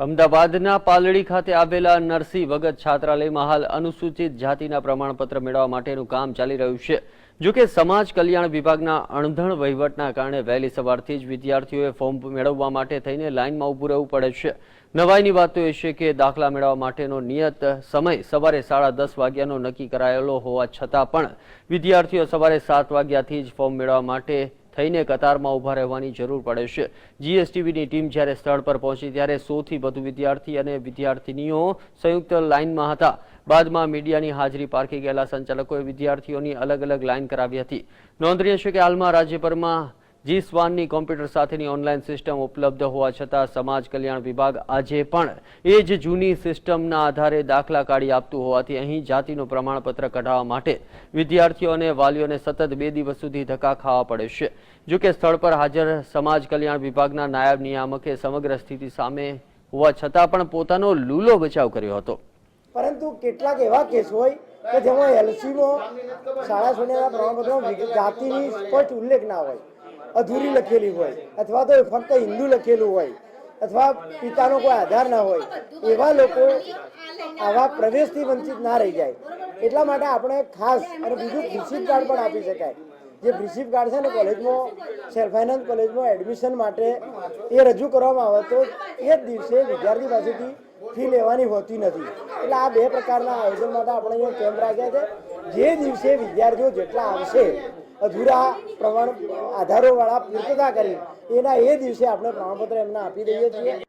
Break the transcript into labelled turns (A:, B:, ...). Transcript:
A: અમદાવાદના પાલડી ખાતે આવેલા નરસિંહ વગત છાત્રાલયમાં હાલ અનુસૂચિત જાતિના પ્રમાણપત્ર મેળવવા માટેનું કામ ચાલી રહ્યું છે. જોકે સમાજ કલ્યાણ વિભાગના અણધણ વહીવટના કારણે વહેલી સવારથી જ વિદ્યાર્થીઓએ ફોર્મ મેળવવા માટે થઈને લાઇનમાં ઊભું રહેવું પડે છે. નવાઈની વાત તો એ છે કે દાખલા મેળવવા માટેનો નિયત સમય સવારે સાડા દસ વાગ્યાનો નક્કી કરાયેલો હોવા છતાં પણ વિદ્યાર્થીઓ સવારે સાત વાગ્યાથી જ ફોર્મ મેળવવા માટે થઈને કતારમાં ઊભા રહેવાની જરૂર પડે છે. જીએસટીવીની ટીમ જ્યારે સ્થળ પર પહોંચી ત્યારે સોથી વધુ વિદ્યાર્થી અને વિદ્યાર્થિનીઓ સંયુક્ત લાઇનમાં હતા. બાદમાં મીડિયાની હાજરી પારખી ગયેલા સંચાલકોએ વિદ્યાર્થીઓની અલગ અલગ લાઇન કરાવી હતી. નોંધનીય છે કે હાલમાં રાજ્યભરમાં જી સ્વાનની કોમ્પ્યુટર સાથેની ઓનલાઈન સિસ્ટમ ઉપલબ્ધ હોવા છતાં સમાજ કલ્યાણ વિભાગ આજે પણ એ જ જૂની સિસ્ટમના આધારે દાખલા કાઢી આપતું હોવાથી અહીં જાતિનું પ્રમાણપત્ર કઢાવવા માટે વિદ્યાર્થીઓ અને વાલીઓને સતત બે દિવસ સુધી ધક્કા ખાવા પડે છે. જોકે સ્થળ પર હાજર સમાજ કલ્યાણ વિભાગના નાયબ નિયામકે સમગ્ર સ્થિતિ સામે હોવા છતાં પણ પોતાનો લૂલો બચાવ કર્યો હતો.
B: પરંતુ કેટલાક એવા કેસ હોય કે જેમાં એલસીમાં શાળા શૂન્યના પ્રમાણપત્રમાં જાતિની સ્પષ્ટ ઉલ્લેખ ના હોય. અધૂરી લખેલી હોય, અથવા તો ફક્ત હિન્દુ લખેલું હોય, અથવા પિતાનો કોઈ આધાર ના હોય, એવા લોકો આવા પ્રવેશથી વંચિત ના રહી જાય. એટલા માટે આપણે ખાસ અને બીજું રિસીપ કાર્ડ પણ આપી શકાય. જે રિસીપ કાર્ડ છે ને કોલેજમાં સેલ્ફ ફાઇનાન્સ કોલેજમાં એડમિશન માટે એ રજૂ કરવામાં આવે તો એ જ દિવસે વિદ્યાર્થી પાસેથી ફી લેવાની હોતી નથી. એટલે આ બે પ્રકારના આયોજન માટે આપણે અહીંયા કેમ્પ રાખ્યા છે. જે દિવસે વિદ્યાર્થીઓ જેટલા આવશે અધૂરા પ્રમાણ આધારોવાળા પૂર્તતા કરી. એના એ દિવસે આપણે પ્રમાણપત્ર એમને આપી દઈએ છીએ.